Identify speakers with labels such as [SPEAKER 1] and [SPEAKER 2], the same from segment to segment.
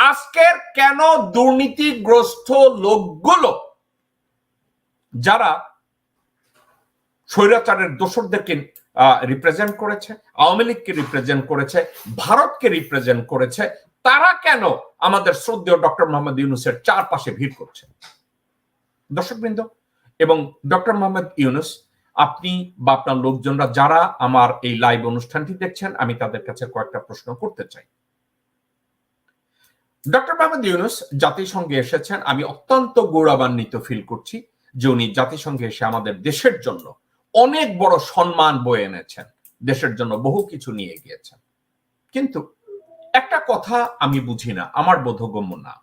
[SPEAKER 1] আজকের কেন দুর্নীতিগ্রস্ত লোকগুলো, যারা স্বৈরাচারের দোসরদেরকে রিপ্রেজেন্ট করেছে, আওয়ামী লীগকে রিপ্রেজেন্ট করেছে, ভারতকে রিপ্রেজেন্ট করেছে, তারা কেন আমাদের শ্রদ্ধেয় ডক্টর মোহাম্মদ ইউনুসের চারপাশে ভিড় করছে? দর্শকবৃন্দ, এবং ডক্টর মোহাম্মদ ইউনুস, আপনি বা আপনার লোকজনরা যারা আমার এই লাইভ অনুষ্ঠানটি দেখছেন, আমি তাদের কাছে কয়েকটা প্রশ্ন করতে চাই। ডক্টর মোহাম্মদ ইউনুস জাতিসংঘে এসেছেন। আমি অত্যন্ত গৌরবান্বিত ফিল করছি যে উনি জাতিসংঘে এসে আমাদের দেশের জন্য অনেক বড় সম্মান বয়ে এনেছেন। দেশের জন্য বহু কিছু নিয়ে গিয়েছেন। কিন্তু একটা কথা আমি বুঝি না, আমার বোধগম্য না।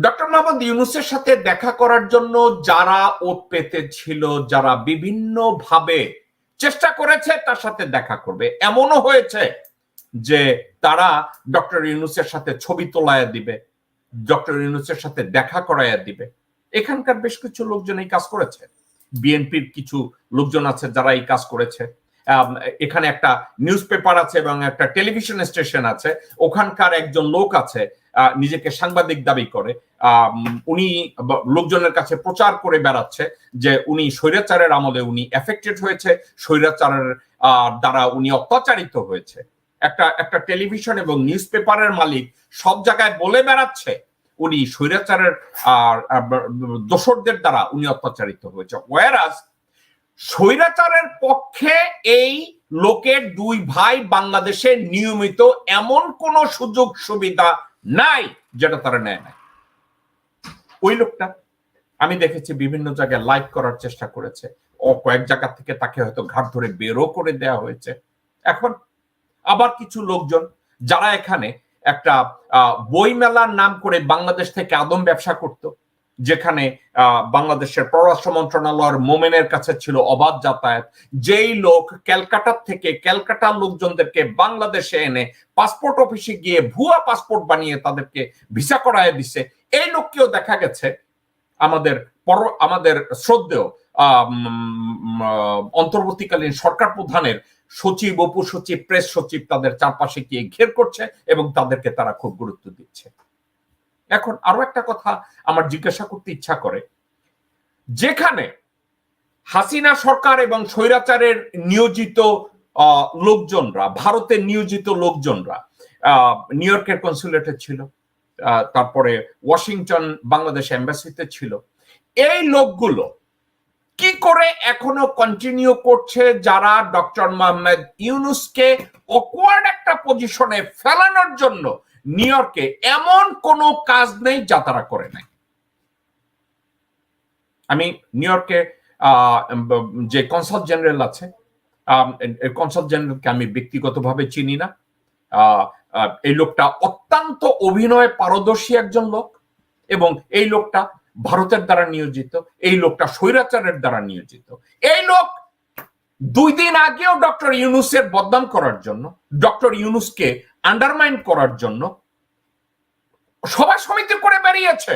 [SPEAKER 1] ডক্টর মোহাম্মদ ইউনুসের সাথে দেখা করার জন্য যারা ওত পেতে ছিল, যারা বিভিন্ন ভাবে চেষ্টা করেছে, তার সাথে দেখা করবে। এমনও হয়েছে যে তারা ডক্টর ইউনুসের সাথে ছবি তোলায়া দিবে, ডক্টর ইউনুসের সাথে দেখা করাইয়া দিবে। এখানকার বেশ কিছু লোকজন এই কাজ করেছে। বিএনপির কিছু লোকজন আছে যারা এই কাজ করেছে। এখানে একটা নিউজ পেপার আছে এবং একটা টেলিভিশন স্টেশন আছে। ওখানকার একজন লোক আছে নিজেকে সাংবাদিক দাবি করে। উনি লোকজনের কাছে প্রচার করে বেড়াচ্ছে যে উনি স্বৈরাচারের আমলে উনি এফেক্টেড হয়েছে। স্বৈরাচারের দ্বারা উনি অত্যাচারিত হয়েছে। একটা একটা টেলিভিশন এবং নিউজ পেপারের মালিক সব জায়গায় বলে বেড়াচ্ছে, উনি স্বৈরাচারের দোসরদের দ্বারা উনি অত্যাচারিত হয়েছে। ওয়ারাজ স্বৈরাচারের পক্ষে এই লোকের দুই ভাই বাংলাদেশে নিয়মিত এমন কোন সুযোগ সুবিধা নাই যেটা তারা নেয় নাই। ওই লোকটা, আমি দেখেছি বিভিন্ন জায়গায় লাইক করার চেষ্টা করেছে। ও কয়েক জায়গা থেকে তাকে হয়তো ঘাট ধরে বেরো করে দেওয়া হয়েছে। এখন আবার কিছু লোকজন যারা এখানে একটা বই মেলার নাম করে বাংলাদেশ থেকে আদম ব্যবসা করত, যেখানে বাংলাদেশের পররাষ্ট্র মন্ত্রণালয়ের মোমেনের কাছে ছিল অবাধ যাতায়াত। যেই লোক ক্যালকাটার থেকে ক্যালকাটার লোকজনদেরকে বাংলাদেশে এনে পাসপোর্ট অফিসে গিয়ে ভুয়া পাসপোর্ট বানিয়ে তাদেরকে ভিসা করায় দিছে, এই লোককেও দেখা গেছে আমাদের পর, আমাদের শ্রদ্ধেয় অন্তর্বর্তীকালীন সরকার প্রধানের সচিব, উপসচিব প্রেস সচিব তাদের চারপাশে গিয়ে ঘের করছে এবং তাদেরকে তারা খুব গুরুত্ব দিচ্ছে। এখন আরও একটা কথা আমার জিজ্ঞাসা করতে ইচ্ছা করে। যেখানে হাসিনা সরকার এবং স্বৈরাচারের নিয়োজিত লোকজনরা, ভারতের নিয়োজিত লোকজনরা নিউ ইয়র্কের কনসুলেটে ছিল তারপরে ওয়াশিংটন বাংলাদেশ এম্বাসিতে ছিল, এই লোকগুলো কি করে এখনও কন্টিনিউ করছে যারা ডক্টর মোহাম্মদ ইউনুসকে অকওয়ার্ড একটা পজিশনে ফেলানোর জন্য নিউ এমন কোনো কাজ নেই যা তারা করে নাই? আমি নিউ যে কনসাল জেনারেল আছে কনসাল জেনারেলকে আমি ব্যক্তিগতভাবে চিনি না। এই লোকটা অত্যন্ত অভিনয় পারদর্শী একজন লোক এবং এই লোকটা ভারতের দ্বারা নিয়োজিত, এই লোকটা স্বৈরাচারের দ্বারা নিয়োজিত। এই লোক দুই দিন আগেও ডক্টর ইউনুসের বদনাম করার জন্য, ডক্টর ইউনুসকে আন্ডারমাইন করার জন্য সভা সমিতি করে বেরিয়েছে।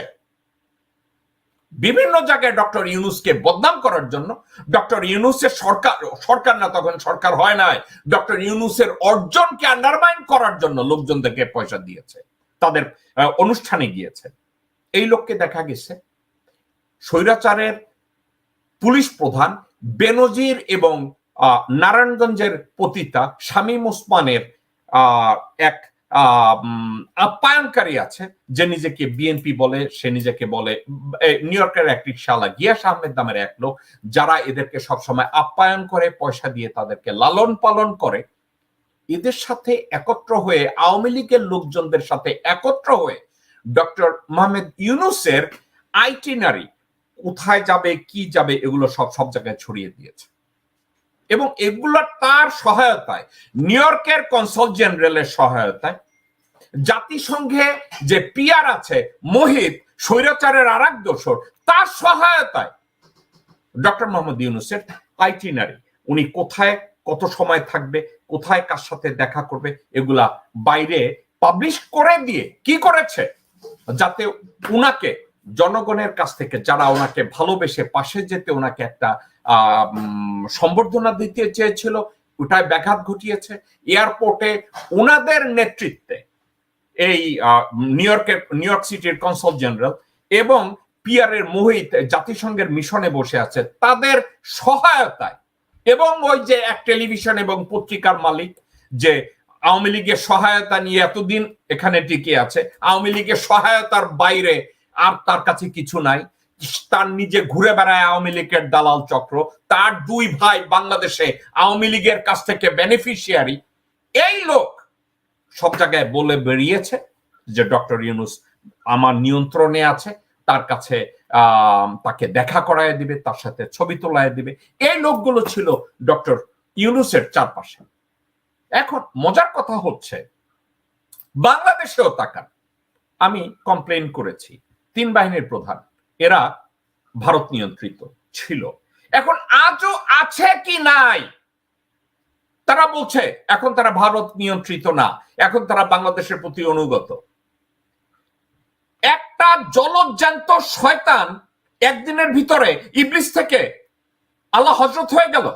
[SPEAKER 1] বিভিন্ন জায়গায় ডক্টর ইউনুসকে বদনাম করার জন্য, ডক্টর ইউনুসের সরকার সরকার না তখন সরকার হয় নাই, ডক্টর ইউনুসের অর্জনকে আন্ডারমাইন করার জন্য লোকজনদেরকে পয়সা দিয়েছে, তাদের অনুষ্ঠানে গিয়েছে। এই লোককে দেখা গেছে স্বৈরাচারের পুলিশ প্রধান বেনজির এবং নারায়ণগঞ্জের পতিতা শামীম ওসমানের এক আপ্যায়নকারী আছে। যে নিজেকে বিএনপি বলে, সে নিজেকে বলে নিউ ইয়র্কের এক রিক্সাওয়ালা গিয়াস আহমেদ নামের এক লোক, যারা এদেরকে সবসময় আপ্যায়ন করে, পয়সা দিয়ে তাদেরকে লালন পালন করে। এদের সাথে একত্র হয়ে, আওয়ামী লীগের লোকজনদের সাথে একত্র হয়ে, ডক্টর মোহাম্মদ ইউনুসের আইটিনারি কোথায় যাবে, কি যাবে, এগুলো সব সব জায়গায় ছড়িয়ে দিয়েছে। এবং এগুলো তার সহায়তায় নিউ ইয়র্কের কনসাল জেনারেলের সহায়তায়, জাতিসংঘে যে পিয়ার আছে, মোহিত, স্বৈরাচারের আর এক দোষর, তার সহায়তায়, ডক্টর মোহাম্মদ ইউনুসের আইটিনারি উনি কোথায়, কত সময় থাকবে, কোথায় কার সাথে দেখা করবে, এগুলা বাইরে পাবলিশ করে দিয়ে কি করেছে? যাতে উনাকে জনগণের কাছ থেকে যারা ওনাকে ভালোবেসে পাশে যেতে ওনাকে একটা সম্বর্ধনা দিতে চেয়েছিল, ওটায় ব্যাঘাত ঘটিয়েছে। এয়ারপোর্টে ওনাদের নেতৃত্বে এই নিউ ইয়র্কের নিউ ইয়র্ক সিটির কনসাল জেনারেল এবং পিয়ারের মোহিত জাতিসংঘের মিশনে বসে আছে, তাদের সহায়তায়। এবং ওই যে এক টেলিভিশন এবং পত্রিকার মালিক যে আওয়ামী লীগের সহায়তা নিয়ে এতদিন এখানে টিকে আছে, আওয়ামী লীগের সহায়তার বাইরে আর তার কাছে কিছু নাই। তার নিজে ঘুরে বেড়ায় আওয়ামী লীগের দালাল চক্র। তার দুই ভাই বাংলাদেশে আওয়ামী লীগের কাছ থেকে বেনিফিশিয়ারি এই লোক সব জায়গায় বলে বেরিয়েছে যে ডক্টর ইউনুস আমার নিয়ন্ত্রণে আছে, তার কাছে তাকে দেখা করায় দিবে, তার সাথে ছবি তোলায় দিবে। এই লোকগুলো ছিল ডক্টর ইউনুসের চারপাশে। এখন মজার কথা হচ্ছে, বাংলাদেশেও তাকান। আমি কমপ্লেন করেছি। তিন বাহিনীর প্রধান। এরা ভারত নিয়ন্ত্রিত ছিল। এখন আজও আছে কি নাই? তারা বলছে, এখন তারা ভারত নিয়ন্ত্রিত না। এখন তারা বাংলাদেশের প্রতি অনুগত। একটা জলজ্যান্ত শয়তান একদিনের ভিতরে ইবলিস থেকে আল্লাহ হজরত হয়ে গেল।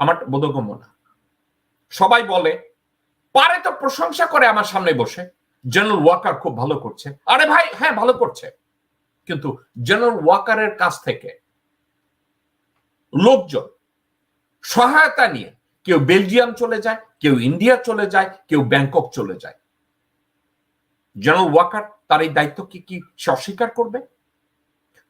[SPEAKER 1] আমার বোধগম্য না। সবাই বলে, পারে তো প্রশংসা করে আমার সামনে বসে। জেনারেল ওয়াকার খুব ভালো করছে। আরে ভাই হ্যাঁ ভালো করছে। কিন্তু জেনারেল ওয়াকারের কাছ থেকে লোকজন সহায়তা নিয়ে কেউ বেলজিয়াম চলে যায়, কেউ ইন্ডিয়া চলে যায়, কেউ ব্যাংকক চলে যায়। জেনারেল ওয়াকার তার এই দায়িত্ব কি কি সে অস্বীকার করবে?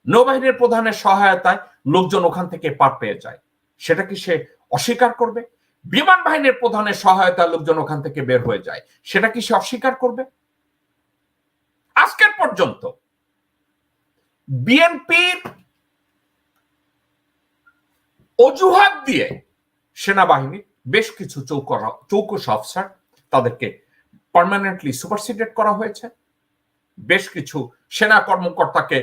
[SPEAKER 1] নৌবাহিনীর প্রধানের সহায়তায় লোকজন ওখান থেকে পার পেয়ে যায়। সেটা কি সে অস্বীকার করবে? বিমান বাহিনীর প্রধানের সহায়তায় লোকজন ওখান থেকে বের হয়ে যায়। সেটা কি সে অস্বীকার করবে? আজকের পর্যন্ত বিএনপির অজুহাত দিয়ে সেনাবাহিনীর বেশ কিছু চৌকস অফিসার তাদেরকে পারমানেন্টলি সুপারসিডেড করা হয়েছে। বেশ কিছু সেনা কর্মকর্তাকে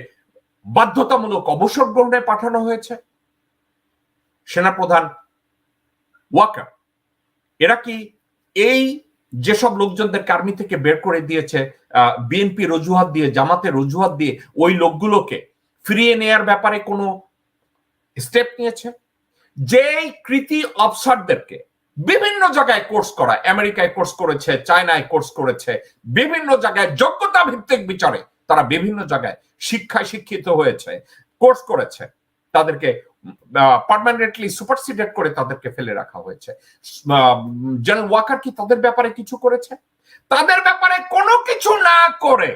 [SPEAKER 1] বাধ্যতামূলক অবসর গ্রহণে পাঠানো হয়েছে। সেনাপ্রধান ওয়াকার, এরা কি এই যেসব লোকজনদের আর্মি থেকে বের করে দিয়েছে বিএনপি রজুহাত দিয়ে, জামাতের রজুহাত দিয়ে, ওই লোকগুলোকে ফিরিয়ে নেয়ার ব্যাপারে কোনো স্টেপ নিয়েছে? যেই কৃতি অফসারদেরকে বিভিন্ন জায়গায় কোর্স করা আমেরিকায় কোর্স করেছে, চায়নায় কোর্স করেছে, বিভিন্ন জায়গায় যোগ্যতা ভিত্তিক বিচারে তারা বিভিন্ন জায়গায় শিক্ষায় শিক্ষিত হয়েছে কোর্স করেছে, তাদেরকে পারমানেন্টলি সুপারসিডেড করে তাদেরকে ফেলে রাখা হয়েছে। জেনারেল ওয়াকার কি তাদের ব্যাপারে কিছু করেছে? তাদের ব্যাপারে কোনো কিছু না করে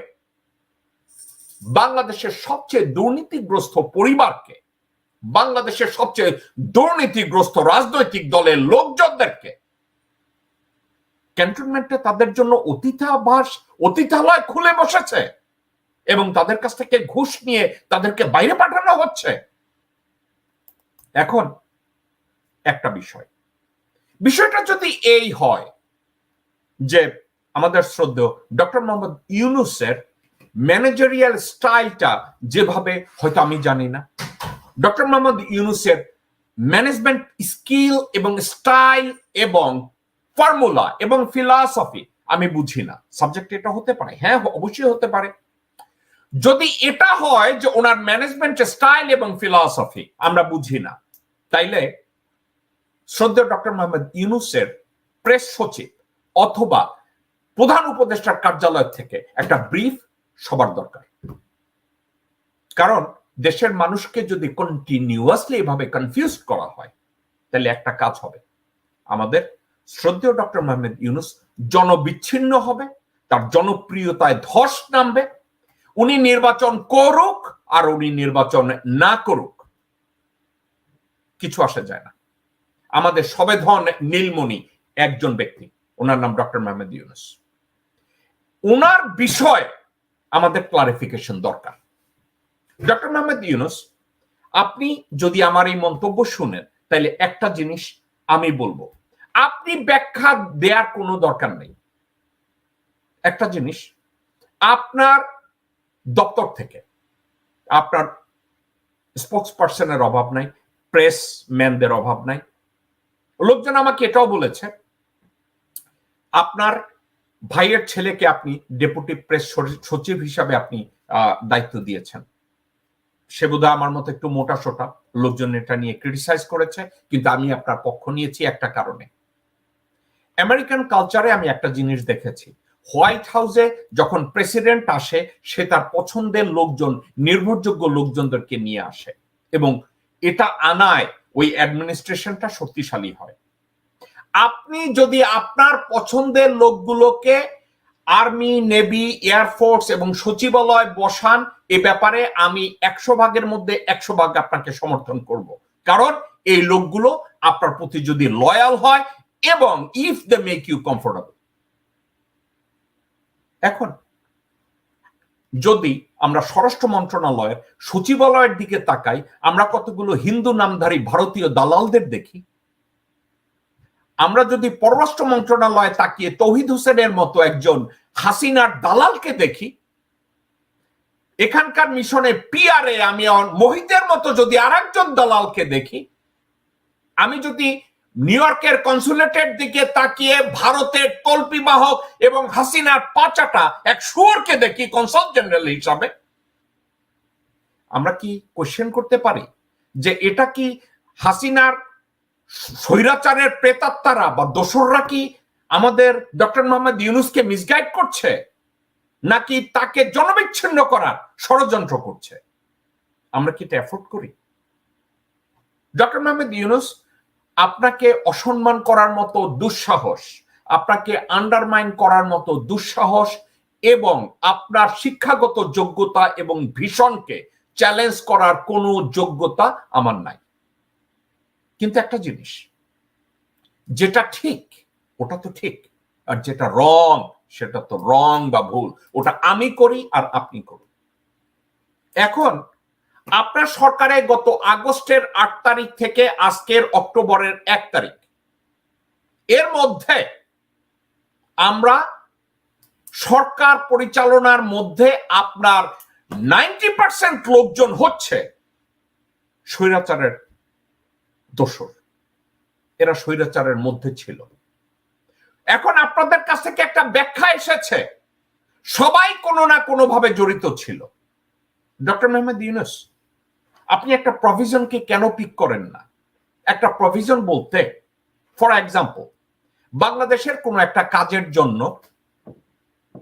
[SPEAKER 1] বাংলাদেশের সবচেয়ে দুর্নীতিগ্রস্ত পরিবারকে, বাংলাদেশের সবচেয়ে দুর্নীতিগ্রস্ত রাজনৈতিক দলের লোকজনদেরকে ক্যান্টনমেন্টে তাদের জন্য অতিথাবাস অতিথালয় খুলে বসেছে এবং তাদের কাছ থেকে ঘুষ নিয়ে তাদেরকে বাইরে পাঠানো হচ্ছে। এখন একটা বিষয়। বিষয়টা যদি এই হয় যে আমাদের শ্রদ্ধেয় ডক্টর মোহাম্মদ ইউনুসের ম্যানেজারিয়াল স্টাইলটা যেভাবে, হয়তো আমি জানি না। ডক্টর মোহাম্মদ ইউনুসের ম্যানেজমেন্ট স্কিল এবং স্টাইল এবং ফর্মুলা এবং ফিলসফি আমি বুঝি না। সাবজেক্ট এটা হতে পারে। হ্যাঁ অবশ্যই হতে পারে। যদি এটা হয় যে ওনার ম্যানেজমেন্ট স্টাইল এবং ফিলসফি, আমরা বুঝি না। তাইলে শ্রদ্ধেয় ডক্টর মোহাম্মদ ইউনুসের প্রেস সচিব অথবা প্রধান উপদেষ্টার কার্যালয় থেকে একটা ব্রিফ সবার দরকার। কারণ দেশের মানুষকে যদি কন্টিনিউয়াসলি এভাবে কনফিউজ করা হয়, তাহলে একটা কাজ হবে। আমাদের শ্রদ্ধেয় ডক্টর মোহাম্মদ ইউনুস জনবিচ্ছিন্ন হবে, তার জনপ্রিয়তায় ধস নামবে। উনি নির্বাচন করুক আর উনি নির্বাচন না করুক কিছু আসা যায় না। আমাদের সবেধন নীলমণি একজন ব্যক্তি, ওনার নাম ডক্টর মোহাম্মদ ইউনুস। ওনার বিষয় আমাদের ক্লারিফিকেশন দরকার। ডক্টর মোহাম্মদ ইউনুস, আপনি যদি আমার এই মন্তব্য শুনেন, তাহলে একটা জিনিস আমি বলব। আপনি ব্যাখ্যা দেওয়ার কোনো দরকার নেই। একটা জিনিস, আপনার দপ্তর থেকে, আপনার স্পোক্স পার্সনের অভাব নাই প্রেস ম্যানদের অভাব নাই। লোকজন আমাকে এটাও বলেছে, আপনার ভাইয়ের ছেলেকে আপনি ডেপুটি প্রেস সচিব হিসাবে আপনি দায়িত্ব দিয়েছেন। সে বোধ আমার মতো একটু মোটা সোটা, লোকজন এটা নিয়ে ক্রিটিসাইজ করেছে, কিন্তু আমি আপনার পক্ষ নিয়েছি একটা কারণে। আমেরিকান কালচারে আমি একটা জিনিস দেখেছি, হোয়াইট হাউসে যখন প্রেসিডেন্ট আসে, সে তার পছন্দের লোকজন, নির্ভরযোগ্য লোকজনদেরকে নিয়ে আসে এবং এটা আনায় ওই অ্যাডমিনিস্ট্রেশনটা শক্তিশালী হয়। আপনি যদি আপনার পছন্দের লোকগুলোকে আর্মি, নেভি এয়ারফোর্স এবং সচিবালয় বসান, এ ব্যাপারে আমি একশো ভাগের মধ্যে একশো ভাগ আপনাকে সমর্থন করব। কারণ এই লোকগুলো আপনার প্রতি যদি লয়াল হয় এবং if they make you comfortable এখন, যদি আমরা স্বরাষ্ট্র মন্ত্রণালয়ের সচিবালয়ের দিকে তাকাই, আমরা কতগুলো হিন্দু নামধারী ভারতীয় দালালদের দেখি। আমরা যদি পররাষ্ট্র মন্ত্রণালয়ে তাকিয়ে তৌহিদ হোসেনের মতো একজন হাসিনার দালালকে দেখি, এখানকার মিশনে পিআরএ, আমি মহিতের মতো যদি আর দালালকে দেখি, আমি যদি নিউ ইয়র্কের কনসুলেটের দিকে তাকিয়ে ভারতের তল্পি বাহক এবং হাসিনার পাচাটা এক শুয়োরকে দেখি কনসাল জেনারেল হিসাবে। আমরা কি কোশ্চেন করতে পারি যে এটা কি হাসিনার স্বৈরাচারের প্রেতাত্মারা বা দোসররা কি আমাদের ডক্টর মোহাম্মদ ইউনুসকে মিসগাইড করছে নাকি তাকে জনবিচ্ছিন্ন করার ষড়যন্ত্র করছে? আমরা কি এটা এফোর্ড করি? ডক্টর মোহাম্মদ ইউনুস আপনাকে অসম্মান করার মতো দুঃসাহস, আপনাকে আন্ডারমাইন করার মতো দুঃসাহস এবং আপনার শিক্ষাগত যোগ্যতা এবং ভীষণকে চ্যালেঞ্জ করার কোনো যোগ্যতা আমার নাই। কিন্তু একটা জিনিস, যেটা ঠিক, ওটা তো ঠিক, আর যেটা রং সেটা তো রং বা ভুল, ওটা আমি করি আর আপনি করুন। এখন আপনার সরকারে গত আগস্টের আট তারিখ থেকে আজকের অক্টোবরের এক তারিখ। এর মধ্যে আমরা সরকার পরিচালনার মধ্যে আপনার নাইনটি পার্সেন্ট লোকজন হচ্ছে স্বৈরাচারের দোষর। এরা স্বৈরাচারের মধ্যে ছিল। এখন আপনাদের কাছ থেকে একটা ব্যাখ্যা এসেছে। সবাই কোনো না কোনো ভাবে জড়িত ছিল। ডক্টর মেহমেদ ইউনুস আপনি একটা প্রভিশনকে কেন পিক করেন না? একটা প্রভিশন বলতে ফর এক্সাম্পল বাংলাদেশের কোনো একটা কাজের জন্য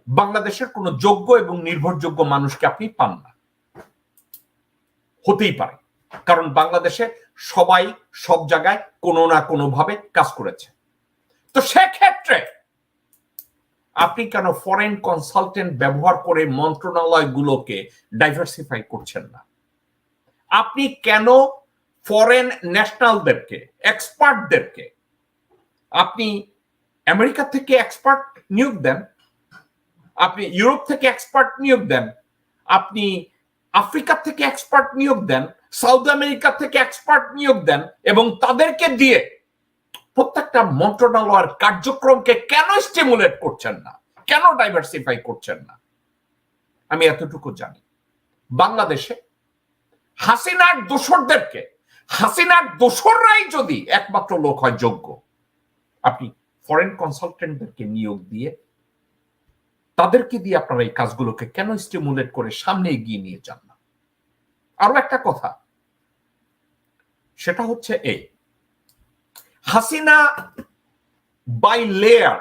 [SPEAKER 1] বাংলাদেশের কোনো যোগ্য এবং নির্ভরযোগ্য মানুষকে আপনি পান না। হতেই পারে। কারণ বাংলাদেশে সবাই সব জায়গায় কোনো না কোনো ভাবে কাজ করেছে। তো সেক্ষেত্রে আপনি কেন ফরেন কনসালটেন্ট ব্যবহার করে মন্ত্রণালয়গুলোকে ডাইভার্সিফাই করছেন না? আপনি কেন ফরেন ন্যাশনালদেরকে এক্সপার্টদেরকে আপনি আমেরিকা থেকে এক্সপার্ট নিয়োগ দেন, আপনি ইউরোপ থেকে এক্সপার্ট নিয়োগ দেন, আপনি আফ্রিকা থেকে এক্সপার্ট নিয়োগ দেন, সাউথ আমেরিকা থেকে এক্সপার্ট নিয়োগ দেন এবং তাদেরকে দিয়ে প্রত্যেকটা মন্ত্রণালয়ের কার্যক্রমকে কেন স্টিমুলেট করছেন না? কেন ডাইভার্সিফাই করছেন না? আমি এতটুকু জানি। বাংলাদেশে হাসিনার দোসরদেরকে, হাসিনার দোসররাই যদি একমাত্র লোক হয় যোগ্য, আপনি ফরেন কনসালটেন্টদেরকে নিয়োগ দিয়ে তাদেরকে দিয়ে আপনারা এই কাজগুলোকে কেন স্টিমুলেট করে সামনে এগিয়ে নিয়ে যান না? আরও একটা কথা, সেটা হচ্ছে এই, হাসিনা বাই লেয়ার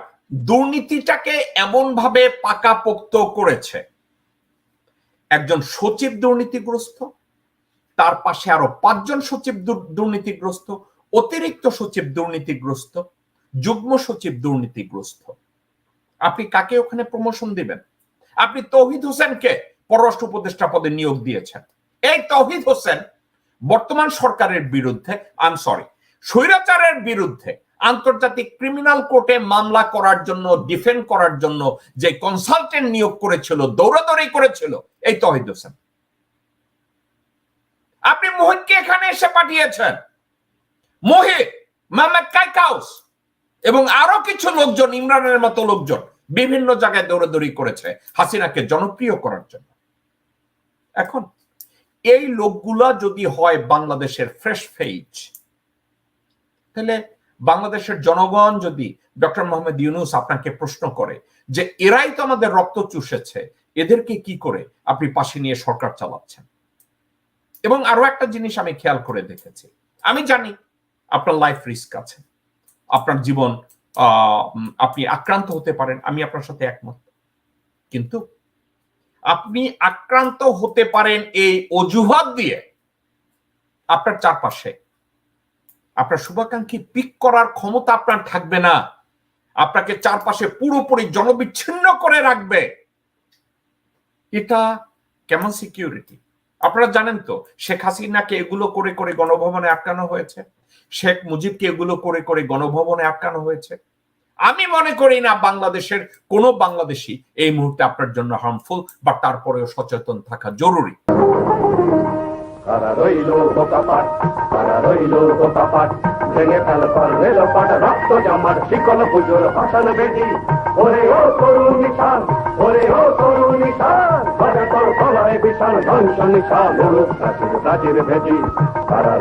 [SPEAKER 1] দুর্নীতিটাকে এমন ভাবে পাকাপোক্ত করেছে। একজন সচিব দুর্নীতিগ্রস্ত তার পাশে আরও পাঁচজন সচিব দুর্নীতিগ্রস্ত, অতিরিক্ত সচিব দুর্নীতিগ্রস্ত, যুগ্ম সচিব দুর্নীতিগ্রস্ত। আপনি কাকে ওখানে প্রমোশন দিবেন? আপনি তৌহিদ হোসেনকে পররাষ্ট্র উপদেষ্টা পদে নিয়োগ দিয়েছেন। এই তৌহিদ হোসেন বর্তমান সরকারের বিরুদ্ধে আই সরি স্বৈরাচারের বিরুদ্ধে আন্তর্জাতিক ক্রিমিনাল কোর্টে মামলা করার জন্য, ডিফেন্ড করার জন্য যে কনসালটেন্ট নিয়োগ করেছিল, দৌড়াদৌড়ি করেছিল, এই তহিদ হোসেন। আপনি মোহিতকে এখানে এসে পাঠিয়েছেন। মোহিত, মোহাম্মদ কাইকাউস এবং আরও কিছু লোকজন, ইমরানের মতো লোকজন বিভিন্ন জায়গায় দৌড়াদৌড়ি করেছে হাসিনাকে জনপ্রিয় করার জন্য। এখন এই লোকগুলা যদি হয় বাংলাদেশের ফ্রেশ ফেজ তাহলে বাংলাদেশের জনগণ যদি ডক্টর মোহাম্মদ ইউনুস আপনাকে প্রশ্ন করে যে, এরাই তো আমাদের রক্ত চুষেছে, এদেরকে কি করে আপনি পাশে নিয়ে সরকার চালাচ্ছেন? এবং আরও একটা জিনিস আমি খেয়াল করে দেখেছি। আমি জানি আপনার লাইফ রিস্ক আছে। আপনার জীবন আপনি আক্রান্ত হতে পারেন, আমি আপনার সাথে একমত। কিন্তু আপনি আক্রান্ত হতে পারেন এই অজুহাত দিয়ে আপনার চারপাশে। আপনার শুভাকাঙ্ক্ষী পিক করার ক্ষমতা আপনার থাকবে না। আপনাকে চারপাশে পুরোপুরি জনবিচ্ছিন্ন করে রাখবে। এটা কেমন সিকিউরিটি আপনারা জানেন তো, শেখ হাসিনাকে এগুলো করে করে গণভবনে আটকানো হয়েছে? শেখ মুজিবকে এগুলো করে করে গণভবনে আটকানো হয়েছে? আমি মনে করি না বাংলাদেশের কোন বাংলাদেশি এই মুহূর্তে আপনার জন্য হার্মফুল বা তারপরেও সচেতন থাকা জরুরি।
[SPEAKER 2] ওরে ও তরুণ ওরে ও তরুণ তোর গলায় বিশাল ধ্বংস নিশান প্রাচীর প্রাচীর ভেদি কারা